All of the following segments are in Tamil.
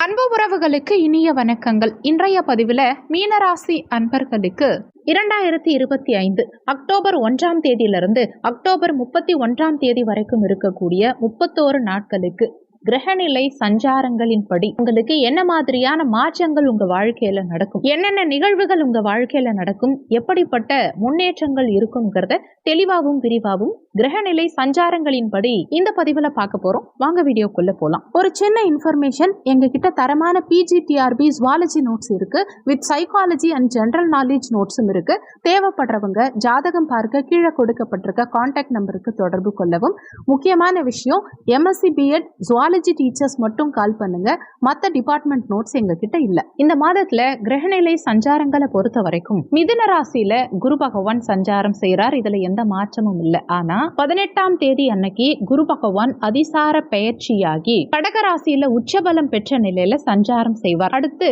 அன்பு உறவுகளுக்கு இனிய வணக்கங்கள். இன்றைய பதிவில் மீனராசி அன்பர்களுக்கு இரண்டாயிரத்தி இருபத்தி ஐந்து அக்டோபர் ஒன்றாம் தேதியிலிருந்து அக்டோபர் முப்பத்தி ஒன்றாம் தேதி வரைக்கும் இருக்கக்கூடிய முப்பத்தோரு நாட்களுக்கு கிரகநிலை சஞ்சாரங்களின்படி உங்களுக்கு என்ன மாதிரியான மாற்றங்கள் உங்க வாழ்க்கையில நடக்கும்? என்னென்ன நிகழ்வுகள் உங்க வாழ்க்கையில நடக்கும்? எப்படிப்பட்ட முன்னேற்றங்கள் இருக்குங்கிறத தெளிவாகவும் விரிவாகவும் கிரகநிலை சஞ்சாரங்களின்படி இந்த பதிவுல பார்க்க போறோம். வாங்க வீடியோக்குள்ள போலாம். ஒரு சின்ன இன்ஃபர்மேஷன் எங்க கிட்ட தரமான பிஜிடிஆர்பி ஜுவாலஜி நோட்ஸ் இருக்கு. With psychology and general knowledge நோட்ஸும் இருக்கு. தேவைப்படுறவங்க ஜாதகம் பார்க்க கீழே கொடுக்கப்பட்டிருக்க காண்டாக்ட் நம்பருக்கு தொடர்பு கொள்ளவும். முக்கியமான விஷயம் எம்எஸ்சி பிஎட் ஜுவாலஜி டீச்சர்ஸ் மட்டும் கால் பண்ணுங்க. மற்ற டிபார்ட்மெண்ட் நோட்ஸ் எங்க கிட்ட இல்ல. இந்த மாதத்துல கிரகநிலை சஞ்சாரங்களை பொறுத்த வரைக்கும் மிதுன ராசியில குரு பகவான் சஞ்சாரம் செய்யறார் இதுல எந்த மாற்றமும் இல்லை. ஆனா பதினெட்டாம் தேதி அன்னைக்கு குரு பகவான் அதிசார பெயர்ச்சியாகி கடகராசியில உச்சபலம் பெற்ற நிலையில சஞ்சாரம் செய்வார். அடுத்து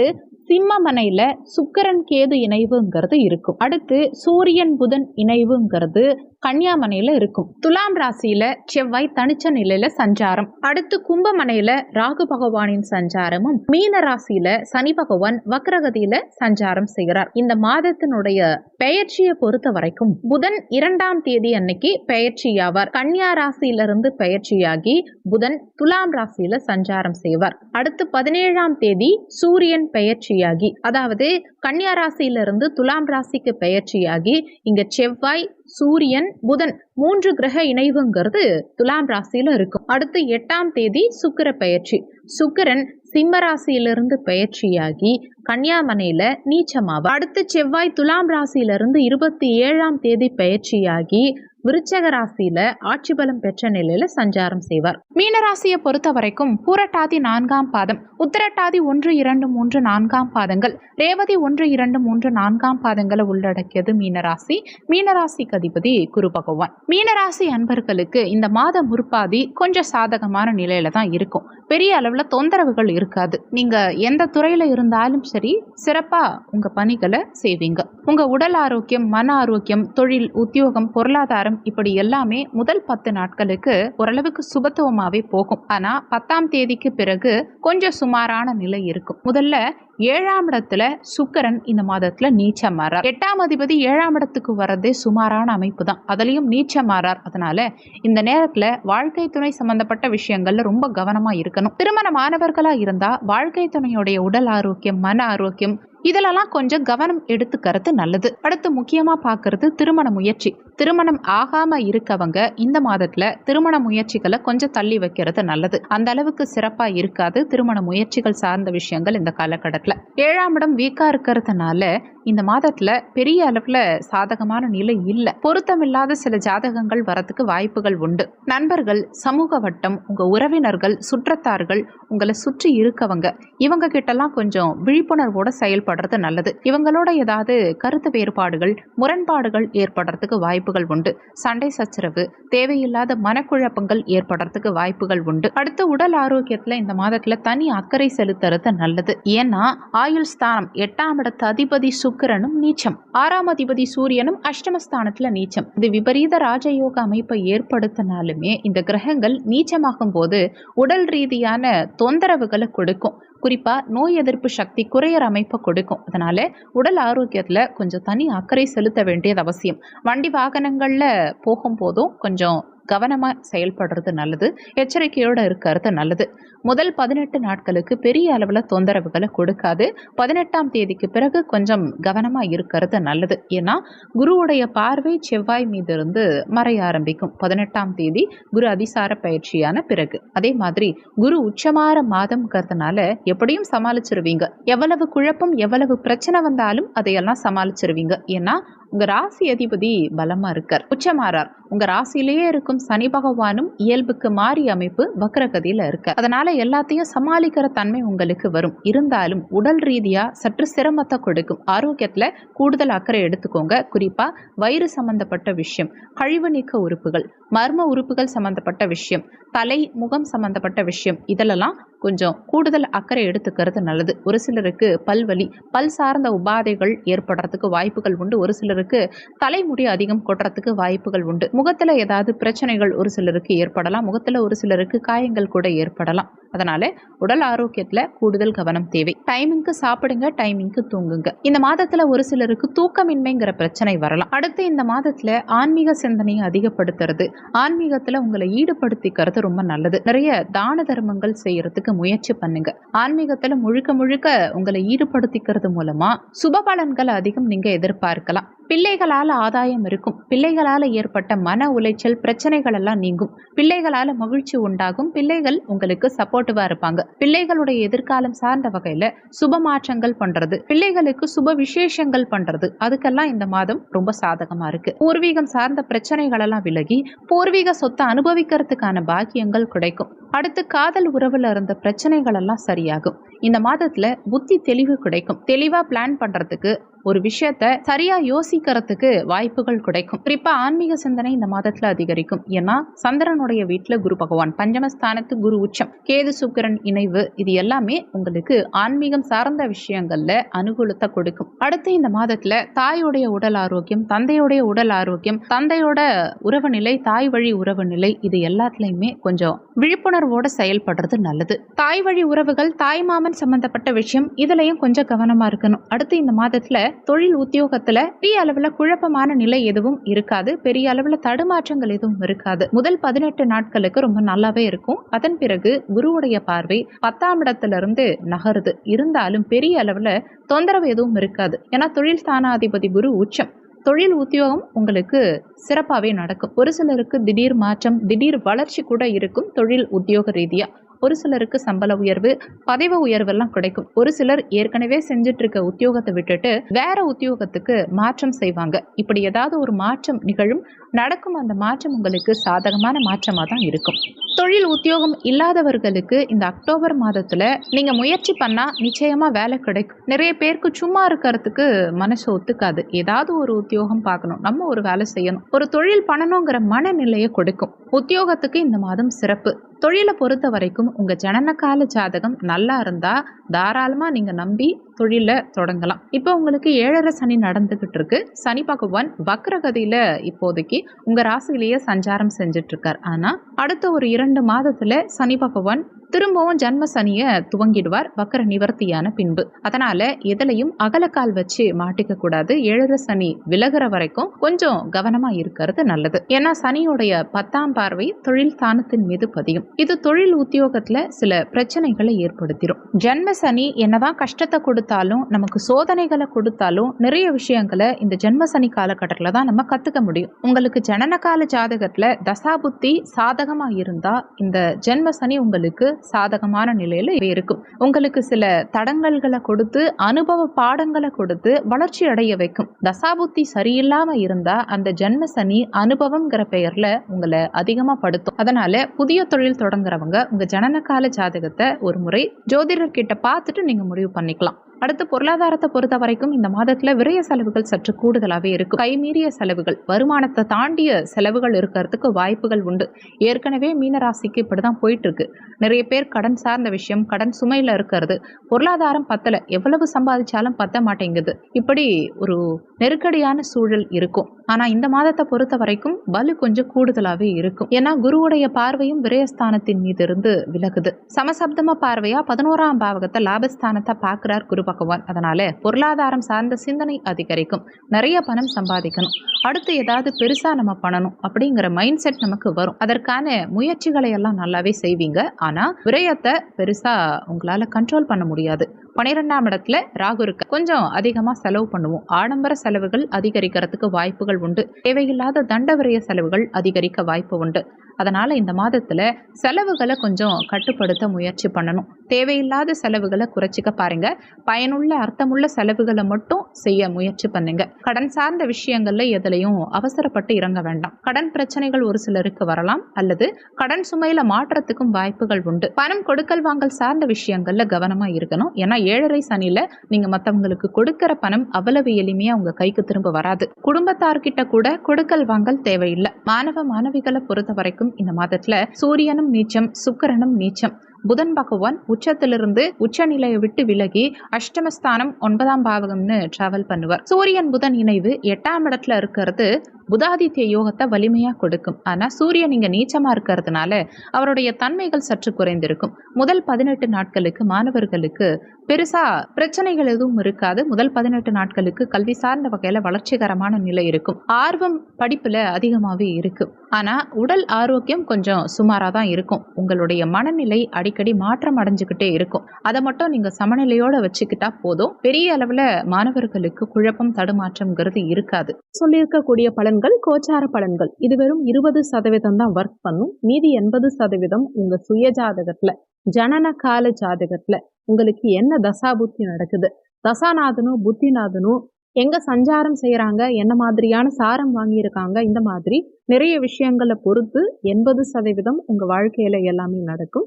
சிம்மமனையில சுக்கரன் கேது இணைவுங்கிறது இருக்கும். அடுத்து சூரியன் புதன் இணைவுங்கிறது கன்னியாமனையில இருக்கும். துலாம் ராசியில செவ்வாய் தனிச்ச நிலையில சஞ்சாரம். அடுத்து கும்பமனையில ராகு பகவானின் சஞ்சாரமும் மீன ராசியில சனி பகவான் வக்ரகதியில சஞ்சாரம் செய்கிறார். இந்த மாதத்தினுடைய பெயர்ச்சியை பொறுத்த வரைக்கும் புதன் இரண்டாம் தேதி அன்னைக்கு பெயர்ச்சியாவார். கன்னியா ராசியிலிருந்து பெயர்ச்சியாகி புதன் துலாம் ராசியில சஞ்சாரம் செய்வார். அடுத்து பதினேழாம் தேதி சூரியன் பெயர்ச்சியாகி அதாவது கன்னியா ராசியிலிருந்து துலாம் ராசிக்கு பெயர்ச்சியாகி இங்க செவ்வாய் சூரியன் புதன் மூன்று கிரக இணைவுங்கிறது துலாம் ராசியில இருக்கும். அடுத்து எட்டாம் தேதி சுக்கிர பயிற்சி. சுக்கிரன் சிம்ம ராசியிலிருந்து பயிற்சியாகி கன்னியாமனையில நீச்சமாவார். அடுத்து செவ்வாய் துலாம் ராசியிலிருந்து இருபத்தி ஏழாம் தேதி பயிற்சியாகி விருச்சக ராசியில ஆட்சி பலம் பெற்ற நிலையில சஞ்சாரம் செய்வார். மீனராசியை பொறுத்த வரைக்கும் பூரட்டாதி நான்காம் பாதம் உத்தரட்டாதி ஒன்று இரண்டு மூன்று நான்காம் பாதங்கள் ரேவதி ஒன்று இரண்டு மூன்று நான்காம் பாதங்களை உள்ளடக்கியது மீனராசி மீனராசிக்கு அதிபதி குரு பகவான். மீனராசி அன்பர்களுக்கு இந்த மாத முற்பாதி கொஞ்சம் சாதகமான நிலையில தான் இருக்கும். பெரிய அளவில் தொந்தரவுகள் இருக்காது. நீங்க எந்த துறையில இருந்தாலும் சரி சிறப்பா உங்க பணிகளை செய்வீங்க. உங்க உடல் ஆரோக்கியம் மன ஆரோக்கியம் தொழில் உத்தியோகம் பொருளாதாரம் இப்படி எல்லாமே முதல் பத்து நாட்களுக்கு ஓரளவுக்கு சுபத்துவமாவே போகும். ஆனா பத்தாம் தேதிக்கு பிறகு கொஞ்சம் சுமாரான நிலை இருக்கும். முதல்ல ஏழாம் இடத்துல சுக்கரன் இந்த மாதத்துல நீச்சமாறார் எட்டாம் அதிபதி ஏழாம் இடத்துக்கு வர்றதே சுமாரான அமைப்பு தான் அதுலயும் நீச்சமாறார் அதனால இந்த நேரத்துல வாழ்க்கை துணை சம்பந்தப்பட்ட விஷயங்கள்ல ரொம்ப கவனமா இருக்கணும். திருமணமானவர்களா இருந்தா வாழ்க்கை துணையுடைய உடல் ஆரோக்கியம் மன ஆரோக்கியம் இதிலெல்லாம் கொஞ்சம் கவனம் எடுத்துக்கிறது நல்லது. அடுத்து முக்கியமா பார்க்கறது திருமண முயற்சி. திருமணம் ஆகாம இருக்கவங்க இந்த மாதத்துல திருமண முயற்சிகளை கொஞ்சம் தள்ளி வைக்கிறது நல்லது. அந்த அளவுக்கு சிறப்பா இருக்காது திருமண முயற்சிகள் சார்ந்த விஷயங்கள் இந்த காலகட்டத்துல. ஏழாம் இடம் வீக்கா இருக்கிறதுனால இந்த மாதத்துல பெரிய அளவுல சாதகமான நிலை இல்லை. பொருத்தமில்லாத சில ஜாதகங்கள் வரத்துக்கு வாய்ப்புகள் உண்டு. நண்பர்கள் சமூக வட்டம் உங்க உறவினர்கள் சுற்றத்தார்கள் உங்களை சுற்றி இருக்கவங்க இவங்க கிட்டலாம் கொஞ்சம் விழிப்புணர்வோட செயல்படுறது நல்லது. இவங்களோட ஏதாவது கருத்து வேறுபாடுகள் முரண்பாடுகள் ஏற்படுறதுக்கு வாய்ப்பு வாய்ப்புகள் உண்டு. சண்டை சச்சரவு தேவையில்லாத மனக்குழப்பங்கள் ஏற்படுறதுக்கு வாய்ப்புகள் உண்டு. அடுத்து உடல் ஆரோக்கியத்துல இந்த மாதத்துல தனி அக்கறை செலுத்துறது நல்லது. ஏன்னா ஆயுள் ஸ்தானம் எட்டாம் இடத்து அதிபதி சுக்கிரனும் நீச்சம். ஆறாம் அதிபதி சூரியனும் அஷ்டமஸ்தானத்துல நீச்சம். இது விபரீத ராஜயோக அமைப்பை ஏற்படுத்தினாலுமே இந்த கிரகங்கள் நீச்சமாகும் போது உடல் ரீதியான தொந்தரவுகளை கொடுக்கும். குறிப்பாக நோய் எதிர்ப்பு சக்தி குறையிற அமைப்பை கொடுக்கும். அதனால உடல் ஆரோக்கியத்தில் கொஞ்சம் தனி அக்கறை செலுத்த வேண்டியது அவசியம். வண்டி வாகனங்களில் போகும்போதும் கொஞ்சம் கவனமாக செயல்படுறது நல்லது. எச்சரிக்கையோடு இருக்கிறது நல்லது. முதல் பதினெட்டு நாட்களுக்கு பெரிய அளவில் தொந்தரவுகளை கொடுக்காது. பதினெட்டாம் தேதிக்கு பிறகு கொஞ்சம் கவனமாக இருக்கிறது நல்லது. ஏன்னா குருவுடைய பார்வை செவ்வாய் மீது இருந்து மறைய ஆரம்பிக்கும். பதினெட்டாம் தேதி குரு அதிசார பயிற்சியான பிறகு. அதே மாதிரி குரு உச்சமாற மாதம்ங்கிறதுனால எப்படியும் சமாளிச்சிருவீங்க. எவ்வளவு குழப்பம் எவ்வளவு பிரச்சனை வந்தாலும் அதையெல்லாம் சமாளிச்சிருவீங்க. ஏன்னா உங்க ராசி அதிபதி பலமா இருக்கார். உச்சமாறார். உங்க ராசியிலேயே இருக்கும் சனி பகவானும் இயல்புக்கு மாறி அமைப்பு வக்ரகதியில இருக்க அதனால எல்லாத்தையும் சமாளிக்கிற தன்மை உங்களுக்கு வரும். இருந்தாலும் உடல் ரீதியா சற்று சிரமத்தை கொடுக்கும். ஆரோக்கியத்துல கூடுதல் அக்கறை எடுத்துக்கோங்க. குறிப்பா வயிறு சம்பந்தப்பட்ட விஷயம் கழிவு நீக்க உறுப்புகள் மர்ம உறுப்புகள் சம்பந்தப்பட்ட விஷயம் தலை முகம் சம்பந்தப்பட்ட விஷயம் இதிலெல்லாம் கொஞ்சம் கூடுதல் அக்கறை எடுத்துக்கிறது நல்லது. ஒரு சிலருக்கு பல்வலி பல் சார்ந்த உபாதைகள் ஏற்படுறதுக்கு வாய்ப்புகள் உண்டு. ஒரு சிலருக்கு தலைமுடி அதிகம் கொட்டுறதுக்கு வாய்ப்புகள் உண்டு. முகத்தில் ஏதாவது பிரச்சனைகள் ஒரு சிலருக்கு ஏற்படலாம். முகத்தில் ஒரு சிலருக்கு காயங்கள் கூட ஏற்படலாம். அதனால உடல் ஆரோக்கியத்துல கூடுதல் கவனம் தேவை. டைமிங்க்கு சாப்பிடுங்க டைமிங்க்கு தூங்குங்க. இந்த மாதத்துல ஒரு சிலருக்கு தூக்கமின்மைங்கிற பிரச்சனை வரலாம். அடுத்து இந்த மாதத்துல ஆன்மீக சிந்தனையை அதிகப்படுத்துறது. ஆன்மீகத்துல உங்களை ஈடுபடுத்திக்கிறது ரொம்ப நல்லது. நிறைய தான தர்மங்கள் செய்யறதுக்கு முயற்சி பண்ணுங்க. ஆன்மீகத்துல முழுக்க முழுக்க உங்களை ஈடுபடுத்திக்கிறது மூலமா சுப பலன்கள் அதிகம் நீங்க எதிர்பார்க்கலாம். பிள்ளைகளால் ஆதாயம் இருக்கும். பிள்ளைகளால் ஏற்பட்ட மன உளைச்சல் பிரச்சனைகள் எல்லாம் நீங்கும். பிள்ளைகளால் மகிழ்ச்சி உண்டாகும். பிள்ளைகள் உங்களுக்கு சப்போர்ட்டிவாக இருப்பாங்க. பிள்ளைகளுடைய எதிர்காலம் சார்ந்த வகையில் சுப மாற்றங்கள் பண்ணுறது பிள்ளைகளுக்கு சுப விசேஷங்கள் பண்ணுறது அதுக்கெல்லாம் இந்த மாதம் ரொம்ப சாதகமாக இருக்குது பூர்வீகம் சார்ந்த பிரச்சனைகள் எல்லாம் விலகி பூர்வீக சொத்தை அனுபவிக்கிறதுக்கான பாக்கியங்கள் கிடைக்கும். அடுத்து காதல் உறவில் இருந்த பிரச்சனைகள் எல்லாம் சரியாகும். இந்த மாதத்தில் புத்தி தெளிவு கிடைக்கும். தெளிவாக பிளான் பண்ணுறதுக்கு ஒரு விஷயத்த சரியா யோசிக்கிறதுக்கு வாய்ப்புகள் கிடைக்கும். குறிப்பா ஆன்மீக சிந்தனை இந்த மாதத்துல அதிகரிக்கும். ஏன்னா சந்திரனுடைய வீட்டுல குரு பகவான் பஞ்சமஸ்தானத்து குரு உச்சம். கேது சுக்கிரன் இணைவு இது எல்லாமே உங்களுக்கு ஆன்மீகம் சார்ந்த விஷயங்கள்ல அனுகூலத்தை கொடுக்கும். அடுத்து இந்த மாதத்துல தாயுடைய உடல் ஆரோக்கியம் தந்தையுடைய உடல் ஆரோக்கியம் தந்தையோட உறவு நிலை தாய் வழி உறவு நிலை இது எல்லாத்துலயுமே கொஞ்சம் விழிப்புணர்வோட செயல்படுறது நல்லது. தாய் வழி உறவுகள் தாய் மாமன் சம்பந்தப்பட்ட விஷயம் இதுலயும் கொஞ்சம் கவனமா இருக்கணும். அடுத்து இந்த மாதத்துல தொழில் உத்தியோகத்துல பெரிய அளவுல குழப்பமான நிலை எதுவும் இருக்காது. பெரிய அளவுல தடுமாற்றங்கள் எதுவும் இருக்காது. முதல் பதினெட்டு நாட்களுக்கு ரொம்ப நல்லாவே இருக்கும். அதன் பிறகு குருவுடைய பார்வை பத்தாம் இடத்துல இருந்து நகருது. இருந்தாலும் பெரிய அளவுல தொந்தரவு எதுவும் இருக்காது. ஏன்னா தொழில் ஸ்தானாதிபதி குரு உச்சம். தொழில் உத்தியோகம் உங்களுக்கு சிறப்பாகவே நடக்கும். ஒரு சிலருக்கு திடீர் மாற்றம் திடீர் வளர்ச்சி கூட இருக்கும் தொழில் உத்தியோக ரீதியா. ஒரு சிலருக்கு சம்பள உயர்வு பதவி உயர்வெல்லாம் கிடைக்கும். ஒரு சிலர் ஏற்கனவே செஞ்சுட்டு இருக்க உத்தியோகத்தை விட்டுட்டு வேற உத்தியோகத்துக்கு மாற்றம் செய்வாங்க. இப்படி ஏதாவது ஒரு மாற்றம் நிகழும் நடக்கும் அந்த மாற்றம் உங்களுக்கு சாதகமான மாற்றமாக தான் இருக்கும். தொழில் உத்தியோகம் இல்லாதவர்களுக்கு இந்த அக்டோபர் மாதத்தில் நீங்கள் முயற்சி பண்ணால் நிச்சயமாக வேலை கிடைக்கும். நிறைய பேருக்கு சும்மா இருக்கிறதுக்கு மனசு ஒத்துக்காது. ஏதாவது ஒரு உத்தியோகம் பார்க்கணும் நம்ம ஒரு வேலை செய்யணும். ஒரு தொழில் பண்ணணுங்கிற மனநிலையை கொடுக்கும். உத்தியோகத்துக்கு இந்த மாதம் சிறப்பு. தொழிலை பொறுத்த வரைக்கும் உங்கள் ஜனனகால ஜாதகம் நல்லா இருந்தால் தாராளமாக நீங்கள் நம்பி தொழிலை தொடங்கலாம். இப்போ உங்களுக்கு ஏழரை சனி நடந்துக்கிட்டு இருக்கு. சனி பகவான் வக்ரகதியில் இப்போதைக்கு உங்கள் ராசியிலேயே சஞ்சாரம் செஞ்சிட்ருக்கார் ஆனால் அடுத்த ஒரு இரண்டு மாதத்தில் சனி பகவான் திரும்பவும் ஜன்ம சனிய துவங்கிடுவார் வக்கர நிவர்த்தியான பின்பு. அதனால எதுலையும் அகலக்கால் வச்சு மாட்டிக்க கூடாது. ஏழரை சனி விலகிற வரைக்கும் கொஞ்சம் கவனமா இருக்கிறது நல்லது. ஏன்னா சனியுடைய பத்தாம் பார்வை தொழில் ஸ்தானத்தின் மீது பதியும். இது தொழில் உத்தியோகத்துல சில பிரச்சனைகளை ஏற்படுத்திடும் ஜன்ம சனி என்னதான் கஷ்டத்தை கொடுத்தாலும் நமக்கு சோதனைகளை கொடுத்தாலும் நிறைய விஷயங்களை இந்த ஜென்ம சனி காலகட்டத்தில் தான் நம்ம கத்துக்க முடியும். உங்களுக்கு ஜனனகால ஜாதகத்துல தசாபுத்தி சாதகமா இருந்தா இந்த ஜென்ம சனி உங்களுக்கு சாதகமான நிலையில இருக்கும். உங்களுக்கு சில தடங்கல்களை கொடுத்து அனுபவ பாடங்களை கொடுத்து வளர்ச்சி அடைய வைக்கும். தசாபுத்தி சரியில்லாம இருந்தா அந்த ஜென்ம சனி அனுபவம்ங்கிற பெயர்ல உங்களை அதிகமா படுத்தும். அதனால புதிய தொழில் தொடங்குறவங்க உங்க ஜனனகால ஜாதகத்தை ஒரு முறை ஜோதிடர் கிட்ட பார்த்துட்டு நீங்க முடிவு பண்ணிக்கலாம். அடுத்து பொருளாதாரத்தை பொறுத்த வரைக்கும் இந்த மாதத்துல விரய செலவுகள் சற்று கூடுதலாகவே இருக்கும். கைமீறிய செலவுகள் வருமானத்தை தாண்டிய செலவுகள் இருக்கிறதுக்கு வாய்ப்புகள் உண்டு. ஏற்கனவே மீனராசிக்கு இப்படிதான் போயிட்டு இருக்கு நிறைய பேர் கடன் சார்ந்த விஷயம் கடன் சுமையில இருக்கிறது. பொருளாதாரம் பத்தல. எவ்வளவு சம்பாதிச்சாலும் பத்த மாட்டேங்குது. இப்படி ஒரு நெருக்கடியான சூழல் இருக்கும். ஆனா இந்த மாதத்தை பொறுத்த வரைக்கும் பலு கொஞ்சம் கூடுதலாகவே இருக்கும். ஏன்னா குருவுடைய பார்வையும் விரயஸ்தானத்தின் மீது இருந்து விலகுது. சமசப்தம பார்வையா பதினோராம் பாவகத்தை லாபஸ்தானத்தை பாக்குறார் குரு பகவான். அதனால பொருளாதாரம் சார்ந்த சிந்தனை அதிகரிக்கும். நிறைய பணம் சம்பாதிக்கணும். அடுத்து ஏதாவது பெருசா நம்ம பண்ணணும் அப்படிங்கிற மைண்ட் செட் நமக்கு வரும். அதற்கான முயற்சிகளை எல்லாம் நல்லாவே செய்வீங்க. ஆனா விரயத்தை பெருசா உங்களால கண்ட்ரோல் பண்ண முடியாது. பன்னிரெண்டாம் இடத்துல ராகு இருக்கு கொஞ்சம் அதிகமா செலவு பண்ணுவோம். ஆடம்பர செலவுகள் அதிகரிக்கிறதுக்கு வாய்ப்புகள் உண்டு. தேவையில்லாத தண்ட செலவுகள் அதிகரிக்க வாய்ப்பு உண்டு. அதனால இந்த மாதத்துல செலவுகளை கொஞ்சம் கட்டுப்படுத்த முயற்சி பண்ணணும். தேவையில்லாத செலவுகளை குறைச்சிக்க பாருங்க. பயனுள்ள அர்த்தமுள்ள செலவுகளை மட்டும் செய்ய முயற்சி பண்ணுங்க. கடன் சார்ந்த விஷயங்கள்ல எதுலையும் அவசரப்பட்டு இறங்க வேண்டாம். கடன் பிரச்சனைகள் ஒரு சிலருக்கு வரலாம் அல்லது கடன் சுமையில மாற்றத்துக்கும் வாய்ப்புகள் உண்டு. பணம் கொடுக்கல் வாங்கல் சார்ந்த விஷயங்கள்ல கவனமா இருக்கணும். ஏன்னா ஏழரை சனியில நீங்க மத்தவங்களுக்கு கொடுக்கிற பணம் அவ்வளவு எளிமையா உங்க கைக்கு திரும்ப வராது. குடும்பத்தார்கிட்ட கூட கொடுக்கல் வாங்கல் தேவையில்லை. மாணவ மாணவிகளை பொறுத்த வரைக்கும் இந்த மாதத்துல சூரியனும் நீச்சம் சுக்கரனும் நீச்சம். புதன் பகவான் உச்சத்திலிருந்து உச்சநிலையை விட்டு விலகி அஷ்டமஸ்தானம் ஒன்பதாம் பாவகம்னு டிராவல் பண்ணுவார். சூரியன் புதன் இணைவு எட்டாம் இடத்துல இருக்கிறது புதாதித்ய யோகத்தை வலிமையா கொடுக்கும். ஆனா சூரியன் இங்க நீச்சமா இருக்கிறதுனால அவருடைய தன்மைகள் சற்று குறைந்திருக்கும். முதல் பதினெட்டு நாட்களுக்கு மாணவர்களுக்கு பெருசா பிரச்சனைகள் எதுவும் இருக்காது. முதல் பதினெட்டு நாட்களுக்கு கல்வி சார்ந்த வகையில வளர்ச்சிகரமான நிலை இருக்கும். ஆர்வம் படிப்புல அதிகமாகவே இருக்கும் ஆனா உடல் ஆரோக்கியம் கொஞ்சம் சுமாரா தான் இருக்கும். உங்களுடைய மனநிலை அடிக்கடி மாற்றம் அடைஞ்சுக்கிட்டே இருக்கும். அதை மட்டும் நீங்க சமநிலையோட வச்சுக்கிட்டா போதும். பெரிய அளவுல மாணவர்களுக்கு குழப்பம் தடுமாற்றம்ங்கிறது இருக்காது. சொல்லியிருக்கக்கூடிய பலன்கள் கோச்சார பலன்கள். இது வெறும் இருபது சதவீதம் தான் ஒர்க் பண்ணும். மீதி எண்பது சதவீதம் உங்க சுய ஜாதகத்துல ஜனன கால ஜாதகத்துல உங்களுக்கு என்ன தசாபுத்தி நடக்குது? தசாநாதனும் புத்திநாதனும் எங்க சஞ்சாரம் செய்யறாங்க என்ன மாதிரியான சாரம் வாங்கியிருக்காங்க? இந்த மாதிரி நிறைய விஷயங்களை பொறுத்து எண்பது சதவீதம் உங்க வாழ்க்கையில எல்லாமே நடக்கும்.